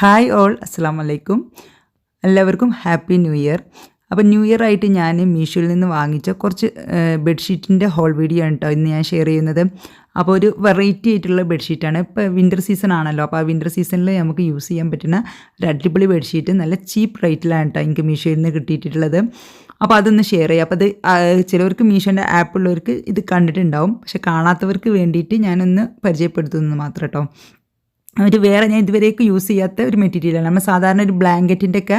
Hi all അസ്സാം വലൈക്കും എല്ലാവർക്കും ഹാപ്പി ന്യൂ ഇയർ അപ്പോൾ ന്യൂ ഇയർ ആയിട്ട് ഞാൻ മീഷോയിൽ നിന്ന് വാങ്ങിച്ച കുറച്ച് ബെഡ്ഷീറ്റിന്റെ ഹോൾ വീഡിയോ ആണ് കേട്ടോ ഇന്ന് ഞാൻ ഷെയർ ചെയ്യുന്നത്. അപ്പോൾ ഒരു വെറൈറ്റി ആയിട്ടുള്ള ബെഡ്ഷീറ്റാണ് ഇപ്പോൾ വിന്റർ സീസൺ ആണല്ലോ. അപ്പോൾ ആ വിന്റർ സീസണിൽ നമുക്ക് യൂസ് ചെയ്യാൻ പറ്റുന്ന ഒരു അടിപൊളി ബെഡ്ഷീറ്റ് നല്ല ചീപ്പ് റേറ്റിലാണ് കേട്ടോ എനിക്ക് മീഷോയിൽ നിന്ന് കിട്ടിയിട്ടുള്ളത്. അപ്പോൾ അതൊന്ന് ഷെയർ ചെയ്യാം. അപ്പോൾ അത് ചിലവർക്ക് മീഷോന്റെ ആപ്പുള്ളവർക്ക് ഇത് കണ്ടിട്ടുണ്ടാവും. പക്ഷെ കാണാത്തവർക്ക് വേണ്ടിയിട്ട് ഞാനൊന്ന് പരിചയപ്പെടുത്തുന്നത് മാത്രം കേട്ടോ ഒരു വേറെ ഞാൻ ഇതുവരേക്കും യൂസ് ചെയ്യാത്ത ഒരു മെറ്റീരിയലാണ് നമ്മൾ സാധാരണ ഒരു ബ്ലാങ്കറ്റിന്റെ ഒക്കെ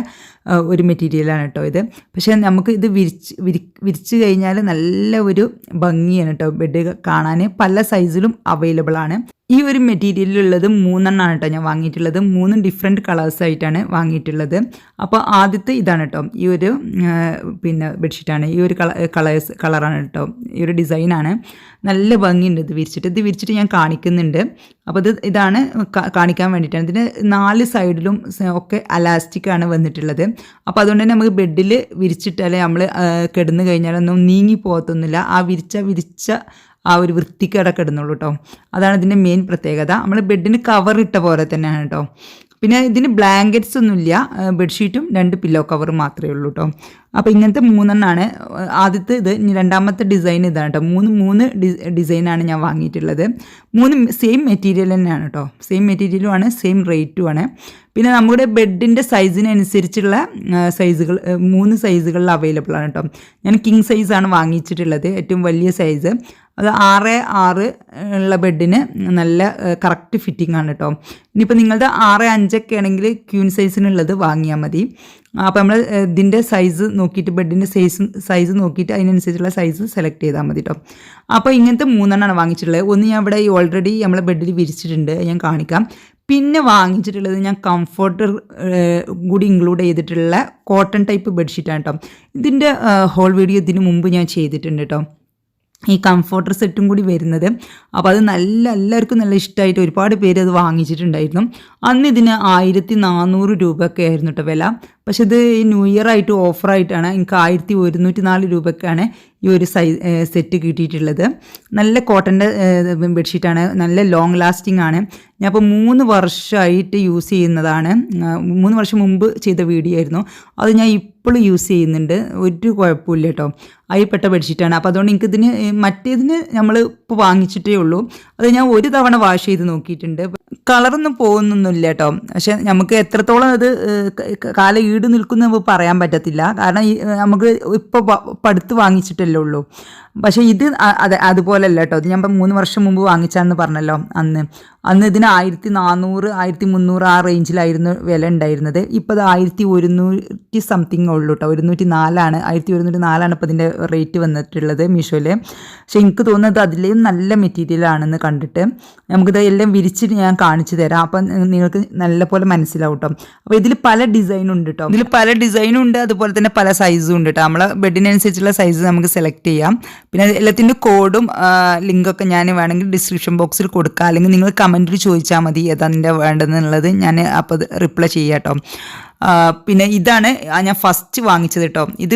ഒരു മെറ്റീരിയലാണ് കേട്ടോ ഇത്. പക്ഷേ നമുക്ക് ഇത് വിരിച്ച് വിരി വിരിച്ച് കഴിഞ്ഞാൽ നല്ല ഒരു ഭംഗിയാണ് കേട്ടോ ബെഡ് കാണാൻ പല സൈസിലും അവൈലബിൾ ആണ്. ഈ ഒരു മെറ്റീരിയലിലുള്ളത് മൂന്നെണ്ണമാണ് കേട്ടോ ഞാൻ വാങ്ങിയിട്ടുള്ളത്. മൂന്ന് ഡിഫറെന്റ് കളേഴ്സ് ആയിട്ടാണ് വാങ്ങിയിട്ടുള്ളത്. അപ്പോൾ ആദ്യത്തെ ഇതാണ് കേട്ടോ ഈ ഒരു പിന്നെ ബെഡ്ഷീറ്റാണ്. ഈ ഒരു കള കളേഴ്സ് കളറാണ് കേട്ടോ ഈ ഒരു ഡിസൈനാണ് നല്ല ഭംഗിയുണ്ട് ഇത് വിരിച്ചിട്ട്. ഇത് വിരിച്ചിട്ട് ഞാൻ കാണിക്കുന്നുണ്ട്. അപ്പോൾ ഇത് ഇതാണ് കാണിക്കാൻ വേണ്ടിയിട്ടാണ്. ഇതിന് നാല് സൈഡിലും ഒക്കെ അലാസ്റ്റിക് ആണ് വന്നിട്ടുള്ളത്. അപ്പോൾ അതുകൊണ്ട് തന്നെ നമുക്ക് ബെഡിൽ അല്ലെങ്കിൽ നമ്മൾ കിടന്നു കഴിഞ്ഞാലൊന്നും നീങ്ങി പോകത്തൊന്നുമില്ല. ആ വിരിച്ച വിരിച്ച ആ ഒരു വൃത്തിക്ക് അവിടെ കിടന്നുള്ളൂ കേട്ടോ അതാണ് ഇതിന്റെ മെയിൻ പ്രത്യേകത. നമ്മൾ ബെഡിന് കവർ ഇട്ട പോലെ തന്നെയാണ് കേട്ടോ പിന്നെ ഇതിന് ബ്ലാങ്കറ്റ്സ് ഒന്നുമില്ല ബെഡ്ഷീറ്റും രണ്ട് പില്ലോ കവറും മാത്രമേ ഉള്ളൂ കേട്ടോ അപ്പോൾ ഇങ്ങനത്തെ മൂന്നെണ്ണമാണ് ആദ്യത്തെ ഇത് രണ്ടാമത്തെ ഡിസൈൻ ഇതാണ് കേട്ടോ മൂന്ന് മൂന്ന് ഡിസൈനാണ് ഞാൻ വാങ്ങിയിട്ടുള്ളത്. മൂന്ന് സെയിം മെറ്റീരിയൽ തന്നെയാണ് കേട്ടോ സെയിം മെറ്റീരിയലുമാണ് സെയിം റേറ്റുമാണ് പിന്നെ നമ്മുടെ ബെഡിന്റെ സൈസിനനുസരിച്ചുള്ള സൈസുകൾ മൂന്ന് സൈസുകളിൽ അവൈലബിൾ ആണ് കേട്ടോ ഞാൻ കിങ് സൈസാണ് വാങ്ങിച്ചിട്ടുള്ളത് ഏറ്റവും വലിയ സൈസ് അത് ആറ് ആറ് ഉള്ള ബെഡിന് നല്ല കറക്റ്റ് ഫിറ്റിംഗ് ആണ് കേട്ടോ ഇനിയിപ്പോൾ നിങ്ങളുടെ ആറ് അഞ്ചൊക്കെ ആണെങ്കിൽ ക്യൂൻ സൈസിനുള്ളത് വാങ്ങിയാൽ മതി. അപ്പോൾ നമ്മൾ ഇതിന്റെ സൈസ് നോക്കിയിട്ട് ബെഡിന്റെ സൈസ് സൈസ് നോക്കിയിട്ട് അതിനനുസരിച്ചുള്ള സൈസ് സെലക്ട് ചെയ്താൽ മതി കേട്ടോ അപ്പോൾ ഇങ്ങനത്തെ മൂന്നെണ്ണമാണ് വാങ്ങിച്ചിട്ടുള്ളത്. ഒന്ന് ഞാൻ ഇവിടെ ഓൾറെഡി നമ്മളെ ബെഡിൽ വിരിച്ചിട്ടുണ്ട് ഞാൻ കാണിക്കാം. പിന്നെ വാങ്ങിച്ചിട്ടുള്ളത് ഞാൻ കംഫർട്ടർ കൂടി ഇൻക്ലൂഡ് ചെയ്തിട്ടുള്ള കോട്ടൺ ടൈപ്പ് ബെഡ്ഷീറ്റാണ് കേട്ടോ ഇതിന്റെ ഹോൾ വീഡിയോ ഇതിന് മുമ്പ് ഞാൻ ചെയ്തിട്ടുണ്ട് കേട്ടോ ഈ കംഫോർട്ടർ സെറ്റും കൂടി വരുന്നത്. അപ്പോൾ അത് നല്ല എല്ലാവർക്കും നല്ല ഇഷ്ടമായിട്ട് ഒരുപാട് പേര് അത് വാങ്ങിച്ചിട്ടുണ്ടായിരുന്നു. അന്ന് ഇതിന് ആയിരത്തി നാനൂറ് രൂപയൊക്കെ ആയിരുന്നു കേട്ടോ വില. പക്ഷെ ഇത് ഈ ന്യൂ ഇയർ ആയിട്ട് ഓഫറായിട്ടാണ് എനിക്ക് ആയിരത്തി ഒരുന്നൂറ്റി നാല് രൂപയ്ക്കാണ് ഈ ഒരു സൈസ് സെറ്റ് കിട്ടിയിട്ടുള്ളത്. നല്ല കോട്ടന്റെ ബെഡ്ഷീറ്റാണ് നല്ല ലോങ് ലാസ്റ്റിംഗ് ആണ്. ഞാൻ ഇപ്പോൾ മൂന്ന് വർഷമായിട്ട് യൂസ് ചെയ്യുന്നതാണ്. മൂന്ന് വർഷം മുമ്പ് ചെയ്ത വീഡിയോ ആയിരുന്നു. അത് ഞാൻ ഇപ്പോഴും യൂസ് ചെയ്യുന്നുണ്ട്. ഒരു കുഴപ്പമില്ല കേട്ടോ. അതിൽപ്പെട്ട ബെഡ്ഷീറ്റാണ് അപ്പോൾ അതുകൊണ്ട് എനിക്കിതിന് മറ്റേതിന് നമ്മൾ ഇപ്പോൾ വാങ്ങിച്ചിട്ടേ ഉള്ളൂ. അത് ഞാൻ ഒരു തവണ വാഷ് ചെയ്ത് നോക്കിയിട്ടുണ്ട്. കളറൊന്നും പോകുന്നൊന്നുമില്ല കേട്ടോ പക്ഷെ നമുക്ക് എത്രത്തോളം അത് കാല ഈട് നിൽക്കുന്ന പറയാൻ പറ്റത്തില്ല. കാരണം നമുക്ക് ഇപ്പോൾ പടുത്ത് വാങ്ങിച്ചിട്ടല്ലേ ഉള്ളൂ. പക്ഷേ ഇത് അത് അതുപോലല്ല കേട്ടോ ഇത് ഞാൻ മൂന്ന് വർഷം മുമ്പ് വാങ്ങിച്ചാന്ന് പറഞ്ഞല്ലോ അന്ന്. അന്ന് ഇതിന് ആയിരത്തി നാനൂറ് ആയിരത്തി മുന്നൂറ് ആ റേഞ്ചിലായിരുന്നു വില ഉണ്ടായിരുന്നത്. ഇപ്പോൾ അത് ആയിരത്തി ഒരുന്നൂറ്റി സംതിങ് ഉള്ളൂ കേട്ടോ ഒരുന്നൂറ്റി നാലാണ് ആയിരത്തി ഒരുന്നൂറ്റി നാലാണ് ഇപ്പോൾ ഇതിന്റെ റേറ്റ് വന്നിട്ടുള്ളത് മീഷോയിൽ പക്ഷെ എനിക്ക് തോന്നുന്നത് അതിലേയും നല്ല മെറ്റീരിയൽ ആണെന്ന് കണ്ടിട്ട് നമുക്കിത് എല്ലാം വിരിച്ചിട്ട് ഞാൻ കാണിച്ചു തരാം. അപ്പം നിങ്ങൾക്ക് നല്ലപോലെ മനസ്സിലാവും കേട്ടോ അപ്പോൾ ഇതിൽ പല ഡിസൈൻ ഉണ്ട് കേട്ടോ ഇതിൽ പല ഡിസൈനും ഉണ്ട് അതുപോലെ തന്നെ പല സൈസും ഉണ്ട് കേട്ടോ നമ്മളെ ബെഡിനനുസരിച്ചുള്ള സൈസ് നമുക്ക് സെലക്ട് ചെയ്യാം. പിന്നെ എല്ലാത്തിന്റെ കോഡും ലിങ്കൊക്കെ ഞാൻ വേണമെങ്കിൽ ഡിസ്ക്രിപ്ഷൻ ബോക്സിൽ കൊടുക്കാം. അല്ലെങ്കിൽ നിങ്ങൾ കമന്റിൽ ചോദിച്ചാൽ മതി ഏതാ വേണ്ടതെന്നുള്ളത്. ഞാൻ അപ്പോൾ റിപ്ലൈ ചെയ്യാം കേട്ടോ. പിന്നെ ഇതാണ് ഞാൻ ഫസ്റ്റ് വാങ്ങിച്ചത് കേട്ടോ ഇത്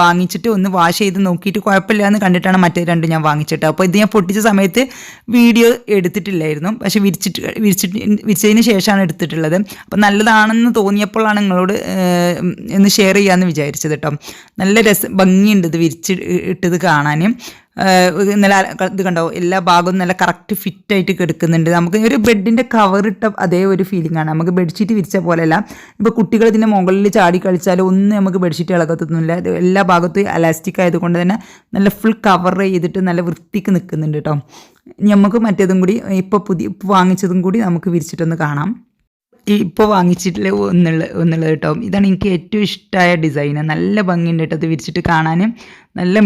വാങ്ങിച്ചിട്ട് ഒന്ന് വാഷ് ചെയ്ത് നോക്കിയിട്ട് കുഴപ്പമില്ല എന്ന് കണ്ടിട്ടാണ് മറ്റേ രണ്ട് ഞാൻ വാങ്ങിച്ചിട്ട് അപ്പോൾ ഇത് ഞാൻ പൊട്ടിച്ച സമയത്ത് വീഡിയോ എടുത്തിട്ടില്ലായിരുന്നു. പക്ഷെ വിരിച്ചിട്ട് വിരിച്ചിട്ട് വിരിച്ചതിന് ശേഷമാണ് എടുത്തിട്ടുള്ളത്. അപ്പോൾ നല്ലതാണെന്ന് തോന്നിയപ്പോഴാണ് നിങ്ങളോട് ഒന്ന് ഷെയർ ചെയ്യാമെന്ന് വിചാരിച്ചത് കേട്ടോ നല്ല രസം ഭംഗിയുണ്ട് ഇത് വിരിച്ച് ഇട്ടത് കാണാനും. നല്ല ഇത് കണ്ടോ? എല്ലാ ഭാഗവും നല്ല കറക്റ്റ് ഫിറ്റായിട്ട് കിടക്കുന്നുണ്ട്. നമുക്ക് ഒരു ബെഡിന്റെ കവർ ഇട്ട അതേ ഒരു ഫീലിംഗ് ആണ്. നമുക്ക് ബെഡ്ഷീറ്റ് വിരിച്ച പോലെയല്ല. ഇപ്പോൾ കുട്ടികൾ ഇതിന്റെ മുകളിൽ ചാടി കളിച്ചാൽ ഒന്നും നമുക്ക് ബെഡ്ഷീറ്റ് ഇളകത്തൊന്നുമില്ല. എല്ലാ ഭാഗത്തും അലാസ്റ്റിക് ആയതുകൊണ്ട് തന്നെ നല്ല ഫുൾ കവർ ചെയ്തിട്ട് നല്ല വൃത്തിക്ക് നിൽക്കുന്നുണ്ട് കേട്ടോ നമുക്ക് മറ്റേതും കൂടി ഇപ്പോൾ പുതിയ വാങ്ങിച്ചതും കൂടി നമുക്ക് വിരിച്ചിട്ടൊന്ന് കാണാം. ഇപ്പോൾ വാങ്ങിച്ചിട്ടില്ല ഒന്നുള്ള ഒന്നുള്ളത് കേട്ടോ. ഇതാണ് എനിക്ക് ഏറ്റവും ഇഷ്ടമായ ഡിസൈൻ നല്ല ഭംഗിയുണ്ട് കേട്ടോ അത് വിരിച്ചിട്ട് കാണാനും. നല്ല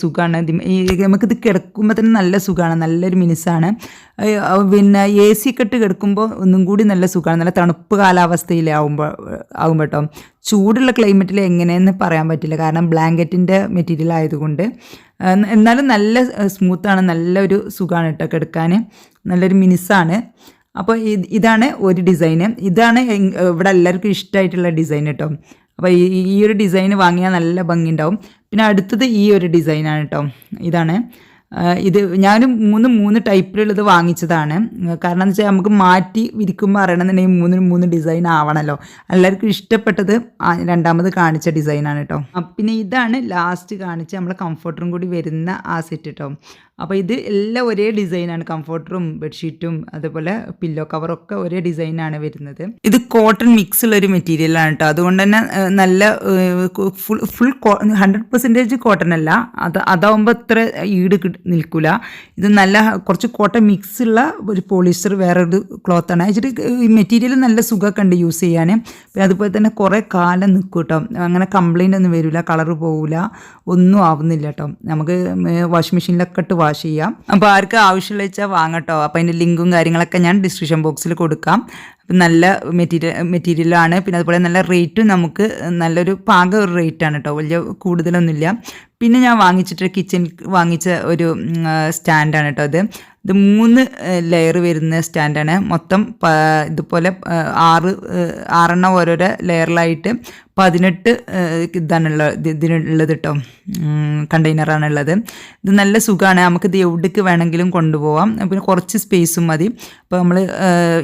സുഖമാണ് നമുക്കിത് കിടക്കുമ്പോൾ തന്നെ നല്ല സുഖമാണ് നല്ലൊരു മിനുസാണ്. പിന്നെ എ സി ഒക്കെ കിടക്കുമ്പോൾ ഒന്നും കൂടി നല്ല സുഖമാണ് നല്ല തണുപ്പ് കാലാവസ്ഥയിലാവുമ്പോൾ ആകുമ്പോൾ കേട്ടോ. ചൂടുള്ള ക്ലൈമറ്റിൽ എങ്ങനെയെന്ന് പറയാൻ പറ്റില്ല. കാരണം ബ്ലാങ്കറ്റിന്റെ മെറ്റീരിയൽ ആയതുകൊണ്ട്. എന്നാലും നല്ല സ്മൂത്താണ് നല്ലൊരു സുഖമാണ് കേട്ടോ കിടക്കാൻ നല്ലൊരു മിനുസാണ്. അപ്പോൾ ഇതാണ് ഒരു ഡിസൈൻ ഇതാണ് ഇവിടെ എല്ലാവർക്കും ഇഷ്ടമായിട്ടുള്ള ഡിസൈൻ കേട്ടോ അപ്പോൾ ഈ ഒരു ഡിസൈൻ വാങ്ങിയാൽ നല്ല ഭംഗി ഉണ്ടാവും പിന്നെ അടുത്തത് ഈ ഒരു ഡിസൈനാണ് കേട്ടോ ഇതാണ്. ഇത് ഞാനും മൂന്ന് മൂന്ന് ടൈപ്പിലുള്ളത് വാങ്ങിച്ചതാണ്. കാരണം എന്ന് വെച്ചാൽ നമുക്ക് മാറ്റി വിരിക്കുമ്പോൾ അറിയണമെന്നുണ്ടെങ്കിൽ മൂന്ന് മൂന്ന് ഡിസൈൻ ആവണമല്ലോ എല്ലാവർക്കും ഇഷ്ടപ്പെട്ടത് രണ്ടാമത് കാണിച്ച ഡിസൈനാണ് കേട്ടോ പിന്നെ ഇതാണ് ലാസ്റ്റ് കാണിച്ച നമ്മളെ കംഫർട്ടറും കൂടി വരുന്ന ആ സെറ്റ് കേട്ടോ അപ്പോൾ ഇത് എല്ലാം ഒരേ ഡിസൈനാണ് കംഫർട്ടറും ബെഡ്ഷീറ്റും അതുപോലെ പില്ലോ കവറൊക്കെ ഒരേ ഡിസൈനാണ് വരുന്നത്. ഇത് കോട്ടൺ മിക്സ് ഉള്ള ഒരു മെറ്റീരിയലാണ് കേട്ടോ അതുകൊണ്ട് തന്നെ നല്ല full full hundred percentage cotton അല്ല. അത് അതാവുമ്പോൾ ഇത്ര ഈട് നിൽക്കില്ല ഇത് നല്ല കുറച്ച് കോട്ടൺ മിക്സ് ഉള്ള ഒരു പോളിസ്റ്റർ വേറൊരു ക്ലോത്താണ് വെച്ചിട്ട് ഈ മെറ്റീരിയൽ നല്ല സുഖമൊക്കെ ഉണ്ട് യൂസ് ചെയ്യാൻ പിന്നെ അതുപോലെ തന്നെ കുറേ കാലം നിൽക്കും കേട്ടോ അങ്ങനെ കംപ്ലൈന്റ് ഒന്നും വരില്ല കളർ പോവില്ല ഒന്നും ആവുന്നില്ല കേട്ടോ നമുക്ക് വാഷിംഗ് മെഷീനിലൊക്കെ ഇട്ട് ചെയ്യാം. അപ്പോൾ ആർക്ക് ആവശ്യമുള്ള വെച്ചാൽ വാങ്ങട്ടോ. അപ്പോൾ അതിന്റെ ലിങ്കും കാര്യങ്ങളൊക്കെ ഞാൻ ഡിസ്ക്രിപ്ഷൻ ബോക്സിൽ കൊടുക്കാം. നല്ല മെറ്റീരിയൽ മെറ്റീരിയലാണ് പിന്നെ അതുപോലെ നല്ല റേറ്റും നമുക്ക് നല്ലൊരു പാക ഒരു റേറ്റാണ് കേട്ടോ വലിയ കൂടുതലൊന്നുമില്ല. പിന്നെ ഞാൻ വാങ്ങിച്ചിട്ട് കിച്ചൺ വാങ്ങിച്ച ഒരു സ്റ്റാൻഡാണ് കേട്ടോ ഇത് ഇത് മൂന്ന് ലെയർ വരുന്ന സ്റ്റാൻഡാണ് മൊത്തം ഇതുപോലെ ആറ് ആറെണ്ണം ഓരോരോ ലെയറിലായിട്ട് പതിനെട്ട് ഇതാണുള്ളത് ഇത് ഇതിനുള്ളത് കേട്ടോ കണ്ടെയ്നറാണുള്ളത് ഇത് നല്ല സുഖമാണ് നമുക്കിത് എവിടേക്ക് വേണമെങ്കിലും കൊണ്ടുപോകാം പിന്നെ കുറച്ച് സ്പേസും മതി. അപ്പോൾ നമ്മൾ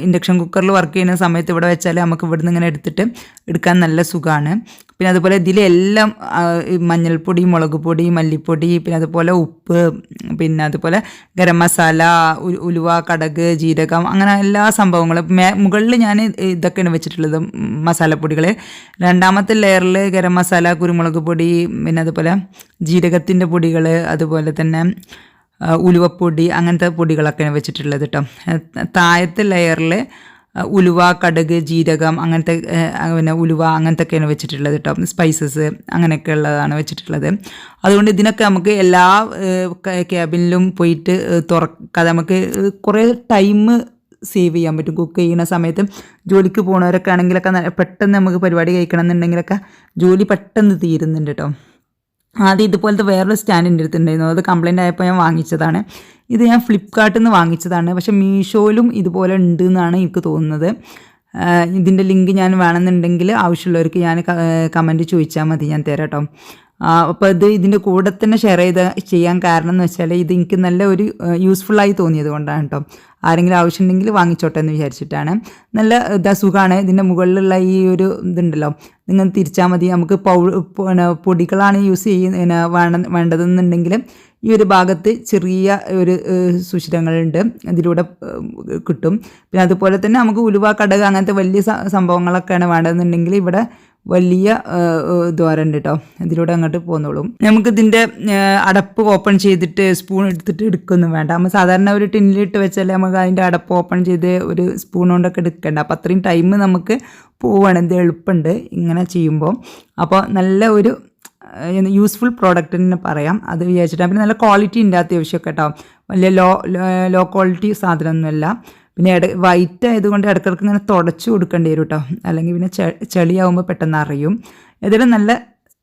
ഇൻഡക്ഷൻ കുക്കറിൽ വർക്ക് ചെയ്യുന്ന സമയത്ത് ഇവിടെ വെച്ചാൽ നമുക്ക് ഇവിടുന്ന് ഇങ്ങനെ എടുത്തിട്ട് എടുക്കാൻ നല്ല സുഖമാണ് പിന്നെ അതുപോലെ ഇതിലെല്ലാം മഞ്ഞൾപ്പൊടി മുളക് പൊടി മല്ലിപ്പൊടി പിന്നെ അതുപോലെ ഉപ്പ് പിന്നെ അതുപോലെ ഗരം മസാല ഉലുവ കടക് ജീരകം അങ്ങനെ എല്ലാ സംഭവങ്ങളും. മേ മുകളിൽ ഞാൻ ഇതൊക്കെയാണ് വെച്ചിട്ടുള്ളത് മസാലപ്പൊടികൾ രണ്ടാമത്തെ ലെയറിൽ ഗരം മസാല കുരുമുളക് പൊടി പിന്നെ അതുപോലെ ജീരകത്തിന്റെ പൊടികൾ അതുപോലെ തന്നെ ഉലുവപ്പൊടി അങ്ങനത്തെ പൊടികളൊക്കെ വെച്ചിട്ടുള്ളത് കേട്ടോ താഴത്തെ ലെയറിൽ ഉലുവ കടുക് ജീരകം അങ്ങനത്തെ പിന്നെ ഉലുവ അങ്ങനത്തെയൊക്കെയാണ് വെച്ചിട്ടുള്ളത് കേട്ടോ സ്പൈസസ് അങ്ങനെയൊക്കെ ഉള്ളതാണ് വെച്ചിട്ടുള്ളത്. അതുകൊണ്ട് ഇതിനൊക്കെ നമുക്ക് എല്ലാ ക്യാബിനിലും പോയിട്ട് തുറക്കാതെ നമുക്ക് കുറേ ടൈം സേവ് ചെയ്യാൻ പറ്റും. കുക്ക് ചെയ്യുന്ന സമയത്ത് ജോലിക്ക് പോകുന്നവരൊക്കെ ആണെങ്കിലൊക്കെ പെട്ടെന്ന് നമുക്ക് പരിപാടി കഴിക്കണം എന്നുണ്ടെങ്കിലൊക്കെ ജോലി പെട്ടെന്ന് തീരുന്നുണ്ട് കേട്ടോ ആദ്യം ഇതുപോലത്തെ വേറൊരു സ്റ്റാൻഡ് എന്റെ അടുത്തുണ്ടായിരുന്നു. അത് കംപ്ലൈന്റ് ആയപ്പോൾ ഞാൻ വാങ്ങിച്ചതാണ്. ഇത് ഞാൻ ഫ്ലിപ്പ്കാർട്ടിൽ നിന്ന് വാങ്ങിച്ചതാണ്. പക്ഷേ മീഷോയിലും ഇതുപോലെ ഉണ്ട് എന്നാണ് എനിക്ക് തോന്നുന്നത്. ഇതിന്റെ ലിങ്ക് ഞാൻ വേണമെന്നുണ്ടെങ്കിൽ ആവശ്യമുള്ളവർക്ക് ഞാൻ കമന്റ് ചോദിച്ചാൽ മതി. ഞാൻ തരാം കേട്ടോ. അപ്പോൾ ഇത് ഇതിന്റെ കൂടെ തന്നെ ഷെയർ ചെയ്ത് ചെയ്യാൻ കാരണം എന്ന് വെച്ചാൽ ഇത് എനിക്ക് നല്ല ഒരു ആയി തോന്നിയത് കൊണ്ടാണ് കേട്ടോ ആരെങ്കിലും ആവശ്യമുണ്ടെങ്കിൽ വാങ്ങിച്ചോട്ടെ എന്ന് വിചാരിച്ചിട്ടാണ്. നല്ല ഇതാ സുഖമാണ് ഇതിന്റെ മുകളിലുള്ള ഈ ഒരു ഇതുണ്ടല്ലോ. നിങ്ങൾ തിരിച്ചാൽ മതി. നമുക്ക് പൗ പൊടികളാണ് യൂസ് ചെയ്യുന്ന വേണം വേണ്ടതെന്നുണ്ടെങ്കിൽ ഈ ഒരു ഭാഗത്ത് ചെറിയ ഒരു സുഷിരങ്ങളുണ്ട്. അതിലൂടെ കിട്ടും. പിന്നെ അതുപോലെ തന്നെ നമുക്ക് ഉലുവ കടക് അങ്ങനത്തെ വലിയ സംഭവങ്ങളൊക്കെയാണ് വേണ്ടതെന്നുണ്ടെങ്കിൽ ഇവിടെ വലിയ ദ്വാരമുണ്ട് കേട്ടോ ഇതിലൂടെ അങ്ങോട്ട് പോന്നോളും. നമുക്കിതിന്റെ അടപ്പ് ഓപ്പൺ ചെയ്തിട്ട് സ്പൂൺ എടുത്തിട്ട് എടുക്കൊന്നും വേണ്ട. നമ്മൾ സാധാരണ ഒരു ടിന്നിലിട്ട് വെച്ചാൽ നമുക്ക് അതിന്റെ അടപ്പ് ഓപ്പൺ ചെയ്ത് ഒരു സ്പൂൺ കൊണ്ടൊക്കെ എടുക്കേണ്ട. അപ്പോൾ അത്രയും ടൈം നമുക്ക് പോവാണ്. ഇത് എളുപ്പമുണ്ട് ഇങ്ങനെ ചെയ്യുമ്പോൾ അപ്പോൾ നല്ല ഒരു യൂസ്ഫുൾ പ്രോഡക്റ്റ് തന്നെ പറയാം. അത് വിചാരിച്ചിട്ടാണ് പിന്നെ നല്ല ക്വാളിറ്റി ഉണ്ട് അത്യാവശ്യമൊക്കെ കേട്ടോ വലിയ ലോ ലോ ക്വാളിറ്റി സാധനമൊന്നുമല്ല. പിന്നെ ഇട വൈറ്റ് ആയതുകൊണ്ട് ഇടയ്ക്കിടയ്ക്ക് ഇങ്ങനെ തുടച്ചു കൊടുക്കേണ്ടി വരും കേട്ടോ അല്ലെങ്കിൽ പിന്നെ ചെളിയാവുമ്പോൾ പെട്ടെന്ന് അറിയും. ഏതായാലും നല്ല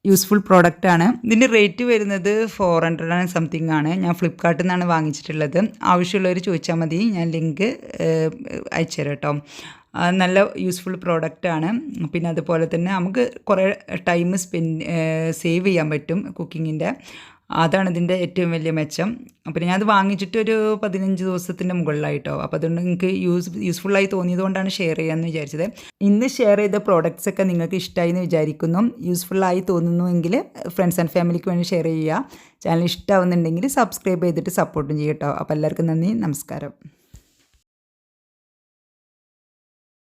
യൂസ്ഫുൾ പ്രോഡക്റ്റ് ആണ്. ഇതിന്റെ റേറ്റ് വരുന്നത് ഫോർ ഹൺഡ്രഡ് ആൻഡ് സംതിങ് ആണ്. ഞാൻ ഫ്ലിപ്കാർട്ടിൽ നിന്നാണ് വാങ്ങിച്ചിട്ടുള്ളത്. ആവശ്യമുള്ളവർ ചോദിച്ചാൽ മതി. ഞാൻ ലിങ്ക് അയച്ചു തരാം കേട്ടോ നല്ല യൂസ്ഫുൾ പ്രോഡക്റ്റ് ആണ്. പിന്നെ അതുപോലെ തന്നെ നമുക്ക് കുറേ ടൈം സ്പെൻഡ് സേവ് ചെയ്യാൻ പറ്റും കുക്കിങ്ങിന്റെ അതാണ് ഇതിന്റെ ഏറ്റവും വലിയ മെച്ചം. പിന്നെ ഞാനത് വാങ്ങിച്ചിട്ട് ഒരു പതിനഞ്ച് ദിവസത്തിന്റെ മുകളിലായിട്ടോ. അപ്പോൾ അതുകൊണ്ട് നിങ്ങൾക്ക് യൂസ് യൂസ്ഫുള്ളായി തോന്നിയത് കൊണ്ടാണ് ഷെയർ ചെയ്യാമെന്ന് വിചാരിച്ചത്. ഇന്ന് ഷെയർ ചെയ്ത പ്രോഡക്റ്റ്സ് ഒക്കെ നിങ്ങൾക്ക് ഇഷ്ടമായി എന്ന് വിചാരിക്കുന്നു. യൂസ്ഫുള്ളായി തോന്നുന്നുവെങ്കിൽ ഫ്രണ്ട്സ് ആൻഡ് ഫാമിലിക്ക് വേണ്ടി ഷെയർ ചെയ്യുക. ചാനൽ ഇഷ്ടമാവുന്നുണ്ടെങ്കിൽ സബ്സ്ക്രൈബ് ചെയ്തിട്ട് സപ്പോർട്ടും ചെയ്യട്ടോ. അപ്പോൾ എല്ലാവർക്കും നന്ദി നമസ്കാരം.